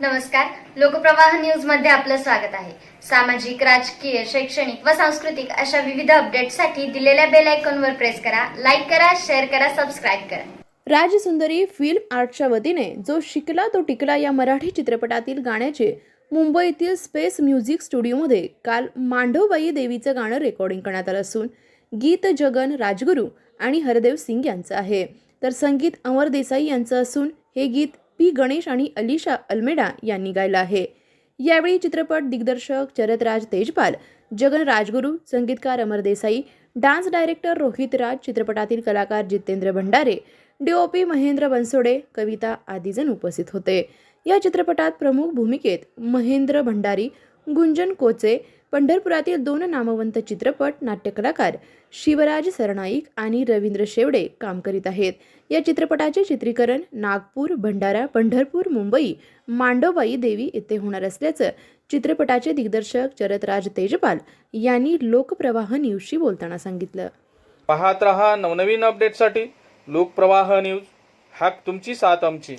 नमस्कार. लोकप्रवाह न्यूजमध्ये आपलं स्वागत आहे. सामाजिक राजकीय शैक्षणिक व सांस्कृतिक अशा विविध अपडेटसाठी दिलेल्या बेल आयकॉनवर प्रेस करा लाईक करा शेअर करा सबस्क्राईब करा. राजसुंदरी फिल्म आर्टच्या वतीने जो शिकला तो टिकला या मराठी चित्रपटातील गाण्याचे मुंबईतील स्पेस म्युझिक स्टुडिओमध्ये काल मांडवबाई देवीचं गाणं रेकॉर्डिंग करण्यात आलं असून गीत जगन राजगुरू आणि हरदेव सिंग यांचं आहे. तर संगीत अमर देसाई यांचं असून हे गीत पी. गणेश आणि अलिशा अल्मेडा यांनी गायला आहे. यावेळी चित्रपट दिग्दर्शक चरतराज तेजपाल जगन राजगुरू संगीतकार अमर देसाई डान्स डायरेक्टर रोहित राज चित्रपटातील कलाकार Jitendra Bhandare D O P Mahendra Bansode Kavita आदी जण उपस्थित होते. या चित्रपटात प्रमुख भूमिकेत महेंद्र भंडारी गुंजन कोचे पंढरपुरातील दोन नामवंत चित्रपट नाट्यकलाकार शिवराज सरनाईक आणि रवींद्र शेवडे काम करीत आहेत. या चित्रपटाचे चित्रीकरण नागपूर भंडारा पंढरपूर मुंबई मांडोबाई देवी येथे होणार असल्याचं चित्रपटाचे दिग्दर्शक चरतराज तेजपाल यांनी लोकप्रवाह न्यूजशी बोलताना सांगितलं. पाहत रहा नवनवीन अपडेटसाठी लोकप्रवाह न्यूज हाक तुमची साथ आमची.